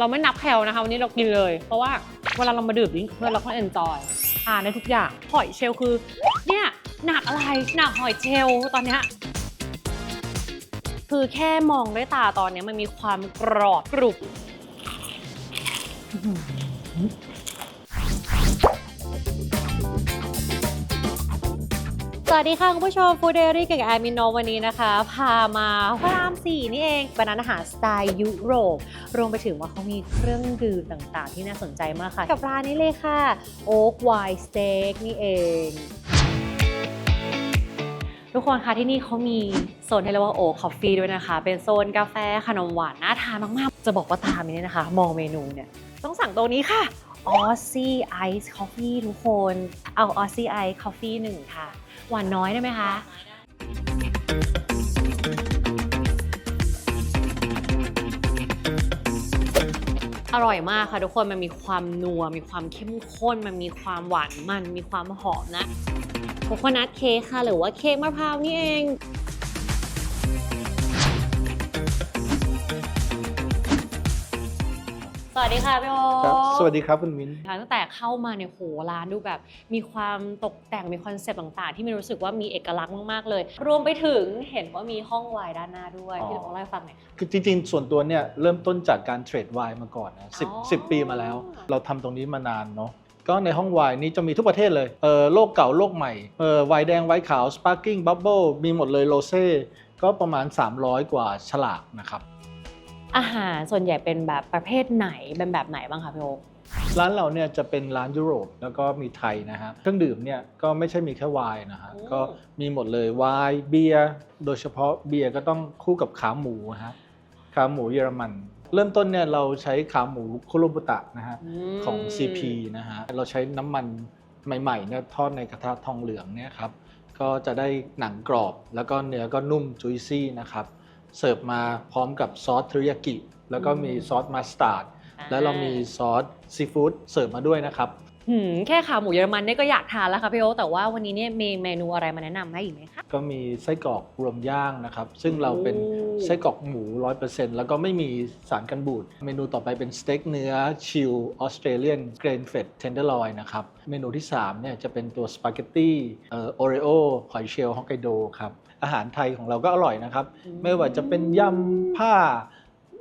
เราไม่นับแคลนะคะ วันนี้เรากินเลย เพราะว่าเวลาเรามาดื่มดิ้งเพื่อนเราก็เอนจอยทานได้ทุกอย่าง หอยเชลคือเนี่ยหนักอะไรหนักหอยเชลตอนเนี้ยคือแค่มองด้วยตาตอนนี้มันมีความกรอบกรุบ สวัสดีค่ะ คุณผู้ชมฟูเดรี่กับแอมินโนวันนี้นะคะ พามาพระรามสี่นี่เองเป็นร้านอาหารสไตล์ยุโรป รวมไปถึงว่าเขามีเครื่องดื่มต่างๆ ที่น่าสนใจมากค่ะ กับร้านนี้เลยค่ะ Oak Wine Steak นี่เอง ทุกคนคะที่นี่เขามีโซนที่เรียกว่าโอ๊กคอฟฟี่ด้วยนะคะ เป็นโซนกาแฟขนมหวานน่าทานมากๆ จะบอกว่าตามนี้นะคะ มองเมนูเนี่ยต้องสั่งตัวนี้ค่ะ Aussie Ice Coffee ทุกคน เอา Aussie Ice Coffee หนึ่งค่ะ หวานน้อยได้ไหมคะ อร่อยมากค่ะทุกคนมันมีความนัว มีความเข้มข้น มันมีความหวานมัน มีความหอมนะโคโคนัทเค้กค่ะ หรือว่าเค้กมะพร้าวนี่เอง วัสดีค่ะพี่โอครับสวัสดีครับคุณมิ้นตั้งแต่เข้ามาเนี่ยโหร้านดูแบบ มีความตกแต่งมีคอนเซปต์ต่างๆ ที่มีรู้สึกว่ามีเอกลักษณ์มากๆเลย รวมไปถึงเห็นว่ามีห้องไวน์ด้านหน้าด้วยอ๋อพี่ลองเล่าให้ฟังหน่อยค่ะคือจริงๆ ส่วนตัวเนี่ยเริ่มต้นจากการเทรดไวน์มาก่อนนะสิบอ๋อสิบปีมาแล้ว เราทำตรงนี้มานานเนาะก็ในห้องไวน์นี้จะมีทุกประเทศเลยเออโลกเก่าโลกใหม่เออไวน์แดงไวน์ขาวสปาร์กิ้งบับเบิลมีหมดเลยโรเซ่ก็ประมาณ 300 กว่าฉลากนะครับ อาหารส่วนใหญ่เป็นแบบประเภทไหนเป็นแบบไหนบ้างคะพี่โอร้านเราเนี่ยจะเป็นร้านยุโรปแล้วก็มีไทยนะฮะเครื่องดื่มเนี่ยก็ไม่ใช่มีแค่ไวน์นะฮะก็มีหมดเลยไวน์เบียร์โดยเฉพาะเบียร์ก็ต้องคู่กับขาหมูฮะขาหมูเยอรมัน เริ่มต้นเนี่ยเราใช้ขาหมูคุโรบุตะนะฮะมของ CP นะฮะ เราใช้น้ำมันใหม่ๆเนี่ยทอดในกระทะทองเหลืองเนี่ยครับ ก็จะได้หนังกรอบแล้วก็เนื้อก็นุ่มจุยซี่นะครับ เสิร์ฟมาพร้อมกับซอสเทริยากิ แล้วก็มีซอสมัสตาร์ด แล้วเรามีซอสซีฟู้ดเสิร์ฟมาด้วยนะครับหืม แค่ขาหมูเยอรมันเนี่ยก็อยากทานแล้วค่ะพี่โอแต่ว่าวันนี้เนี่ยมีเมนูอะไรมาแนะนำให้อีกไหมคะ ก็มีไส้กรอกรวมย่างนะครับ ซึ่งเราเป็นโอ้ ไส้กรอกหมู 100%แล้วก็ไม่มีสารกันบูด เมนูต่อไปเป็นสเต็กเนื้อชิลออสเตรเลียนเกรนเฟดเทนเดอร์ลอยนะครับ เมนูที่3เนี่ยจะเป็นตัวสปาเกตตี้เอ่อโอเรโอหอยเชลล์ฮอกไกโดครับ อาหารไทยของเราก็อร่อยนะครับ ไม่ว่าจะเป็นยำผ้า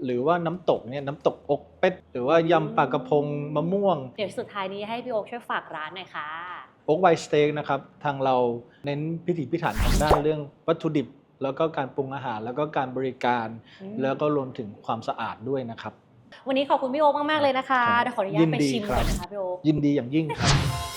หรือว่าน้ำตกเนี่ยน้ำตกอกเป็ด หรือว่ายำปลากระพงมะม่วง เดี๋ยวสุดท้ายนี้ให้พี่โอช่วยฝากร้านหน่อยค่ะโอ๊กไวสเต็กนะครับทางเราเน้นพิถีพิถันทางด้านเรื่องวัตถุดิบ แล้วก็การปรุงอาหาร แล้วก็การบริการอืมแล้วก็รวมถึงความสะอาดด้วยนะครับ วันนี้ขอบคุณพี่โอมากๆเลยนะคะครับเดี๋ยวขออนุญาตไปยินดีชิมครับก่อนนะคะพี่โอยินดีอย่างยิ่งครับ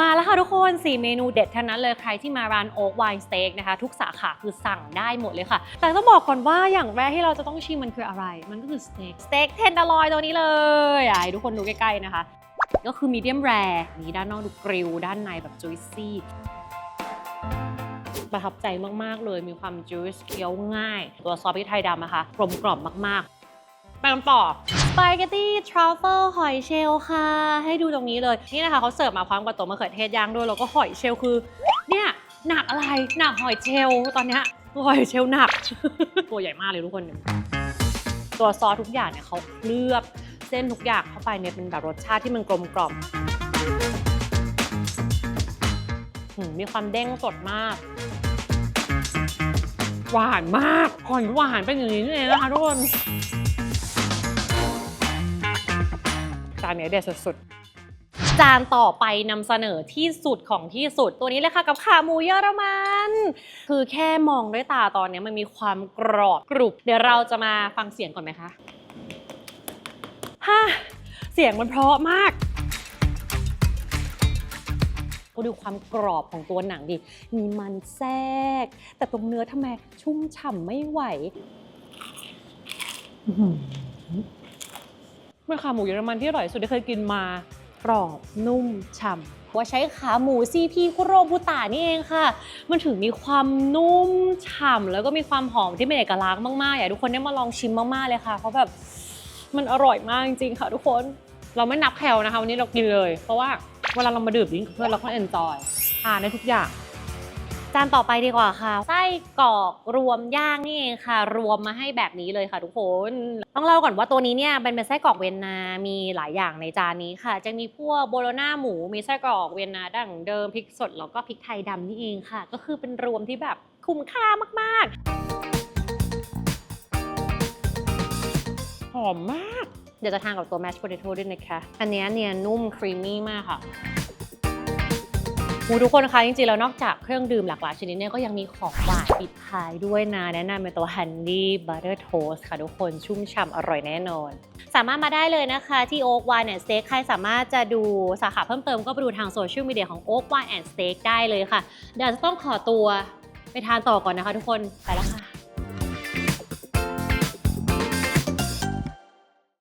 มาแล้วค่ะทุกคน 4 เมนูเด็ดทั้งนั้นเลยใครที่มาร้านโอ๊กไวน์สเต็กนะคะ ทุกสาขาคือสั่งได้หมดเลยค่ะ แต่ต้องบอกก่อนว่าอย่างแรกที่เราจะต้องชิมมันคืออะไร มันก็คือสเต็กสเต็กเทนเดอร์ลอยตัวนี้เลยอะให้ทุกคนดูใกล้ๆนะคะ ก็คือมีเดียมแรร์นี่ด้านนอกดูกริลด้านในแบบจุยซี่ประทับใจมาก ๆ เลยมีความจุยส์เคี้ยวง่าย ตัวซอสพริกไทยดำนะคะ กลมกล่อมมาก ๆ ไปกันต่อสปาเกตตี้ทรัฟเฟิลหอยเชลล์ค่ะ ให้ดูตรงนี้เลย นี่นะคะเขาเสิร์ฟมาพร้อมกับตัวมะเขือเทศย่างด้วย แล้วก็หอยเชลล์คือ เนี่ยหนักอะไร หนักหอยเชลล์ตอนเนี้ยหอยเชลล์หนัก ตัวใหญ่มากเลยทุกคน ตัวซอสทุกอย่างเนี่ยเขาเคลือบเส้นทุกอย่างเข้าไปเนี่ยเป็นแบบรสชาติที่มันกลมกล่อมมมีความเด้งสดมาก หวานมากหอยหวานเป็นอย่างนี้นี่เองนะคะทุกคน จานเนี้ยเด็ดสุดจานต่อไปนำเสนอที่สุดของที่สุดตัวนี้เลยค่ะกับขาหมูเยอรมัน คือแค่มองด้วยตาตอนนี้มันมีความกรอบกรุบ เดี๋ยวเราจะมาฟังเสียงก่อนไหมคะฮ่าเสียงมันเพราะมากก็ดูความกรอบของตัวหนังดิ มีมันแทรก แต่ตรงเนื้อทำไมชุ่มฉ่ำไม่ไหว เป็นขาหมูเยอรมันที่อร่อยสุดที่เคยกินมากรอบนุ่มฉ่ำว่าใช้ขาหมู CP คุโรบุตะนี่เองค่ะ มันถึงมีความนุ่มฉ่ำแล้วก็มีความหอมที่เป็นเอกลักษณ์มากๆ อยากให้ทุกคนได้มาลองชิมมากๆเลยค่ะ เพราะแบบมันอร่อยมากจริงๆค่ะทุกคน เราไม่นับแคลนะคะ วันนี้เรากินเลย เพราะว่าเวลาเรามาดื่มดิ้งกับเพื่อนเราก็เอนจอยทานได้ทุกอย่าง จานต่อไปดีกว่าค่ะ ไส้กรอกรวมย่างนี่เองค่ะ รวมมาให้แบบนี้เลยค่ะทุกคน ต้องเล่าก่อนว่าตัวนี้เนี่ยเป็นเป็นไส้กรอกเวียนนา มีหลายอย่างในจานนี้ค่ะ จะมีพวกโบโลน่าหมู มีไส้กรอกเวียนนาดั้งเดิมพริกสดแล้วก็พริกไทยดำนี่เองค่ะ ก็คือเป็นรวมที่แบบคุ้มค่ามากๆ หอมมาก เดี๋ยวจะทานกับตัว mashed potato ด้วยนะคะ อันนี้เนี่ยนุ่มครีมมี่มากค่ะ หูทุกคนคะจริงๆแล้วนอกจากเครื่องดื่มหลากหลายชนิดเนี่ยก็ยังมีของหวานปิดท้ายด้วยนะแนะนำเป็นตัวฮันนี่บัตเตอร์โทสค่ะทุกคนชุ่มฉ่ำอร่อยแน่นอน สามารถมาได้เลยนะคะที่โอ๊กวานแอนด์สเต็กใครสามารถจะดูสาขาเพิ่มเติมก็ไปดูทางโซเชียลมีเดียของโอ๊กวานแอนด์สเต็กได้เลยค่ะ เดี๋ยวจะต้องขอตัวไปทานต่อก่อนนะคะทุกคนไปแล้วค่ะ